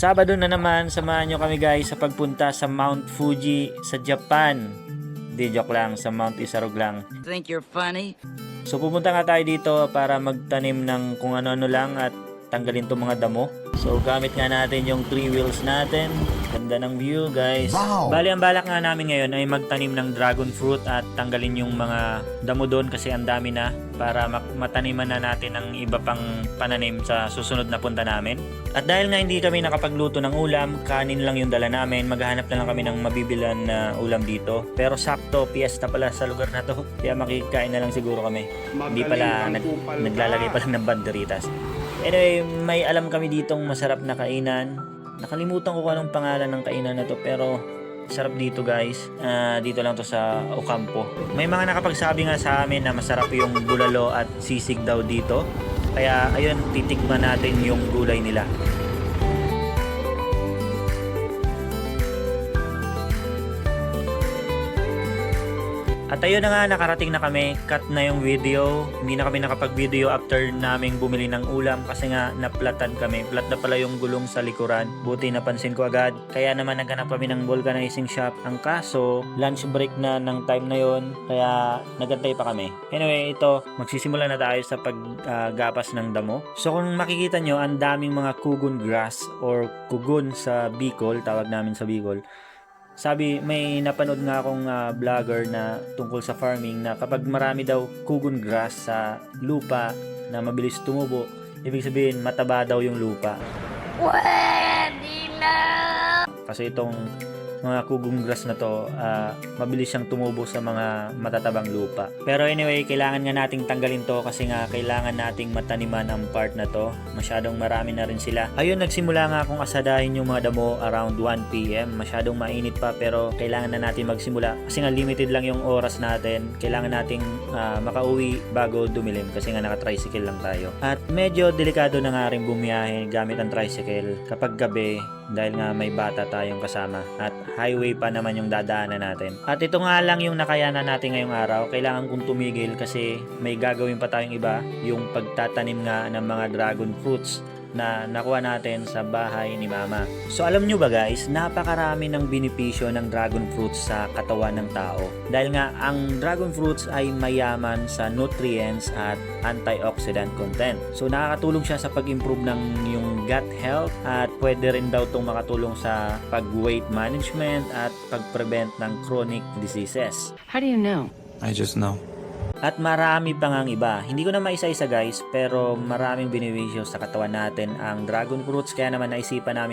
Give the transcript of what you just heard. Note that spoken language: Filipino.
Sabado na naman, samahan nyo kami guys sa pagpunta sa Mount Fuji sa Japan. Di joke lang, sa Mount Isarog lang. Think you're funny? So pupunta nga tayo dito para magtanim ng kung ano-ano lang at tanggalin tong mga damo. So gamit nga natin yung three wheels natin. Ganda ng view guys. Wow! Bali ang balak nga namin ngayon ay magtanim ng dragon fruit at tanggalin yung mga damo doon kasi ang dami na para mataniman na natin ang iba pang pananim sa susunod na punta namin. At dahil nga hindi kami nakapagluto ng ulam, kanin lang yung dala namin, maghahanap na lang kami ng mabibilan na ulam dito. Pero sakto, piyesta pala sa lugar na to. Kaya makikain na lang siguro kami. Hindi pala nag, naglalagay pa lang ng banderitas. Anyway, may alam kami ditong masarap na kainan. Nakalimutan ko kung anong pangalan ng kainan na to pero sarap dito guys. Ah, dito lang to sa Ocampo. May mga nakapagsabi nga sa amin na masarap yung bulalo at sisig daw dito. Kaya ayun, titikman natin yung gulay nila. At ayun na nga, nakarating na kami. Cut na yung video. Hindi na kami nakapag-video after naming bumili ng ulam kasi nga naplatan kami. Flat na pala yung gulong sa likuran. Buti napansin ko agad. Kaya naman naghanap kami ng vulcanizing shop. Ang kaso, lunch break na ng time na yon Kaya nagantay pa kami. Anyway, ito, magsisimula na tayo sa paggapas ng damo. So kung makikita nyo, ang daming mga kugon grass or kugon sa Bicol, tawag namin sa Bicol. Sabi, may napanood nga akong ah, vlogger na tungkol sa farming na kapag marami daw kugon grass sa lupa na mabilis tumubo, ibig sabihin mataba daw yung lupa. Pwede na! Kasi itong mga kugong grass na to, ah, mabilis siyang tumubo sa mga matatabang lupa. Pero anyway, kailangan nga nating tanggalin to kasi nga kailangan nating mataniman ang part na to. Masyadong marami na rin sila. Ayun, nagsimula nga akong asadahin yung mga damo around 1pm. Masyadong mainit pa pero kailangan na natin magsimula. Kasi nga limited lang yung oras natin. Kailangan nating ah, makauwi bago dumilim kasi nga naka-tricycle lang tayo. At medyo delikado na nga rin bumiyahe gamit ang tricycle kapag gabi dahil nga may bata tayong kasama at highway pa naman yung dadaanan natin. At ito nga lang yung nakayanan natin ngayong araw. Kailangan kong tumigil kasi may gagawin pa tayong iba, yung pagtatanim nga ng mga dragon fruits na nakuha natin sa bahay ni Mama. So alam nyo ba guys, napakarami ng benepisyo ng dragon fruits sa katawan ng tao. Dahil nga ang dragon fruits ay mayaman sa nutrients at antioxidant content. So nakakatulong siya sa pag-improve ng yung gut health at pwede rin daw itong makatulong sa pag-weight management at pag-prevent ng chronic diseases. How do you know? I just know. At marami pa ngang iba. Hindi ko na maisa-isa guys, pero maraming benepisyo sa katawan natin ang dragon fruits kaya naman naisipan namin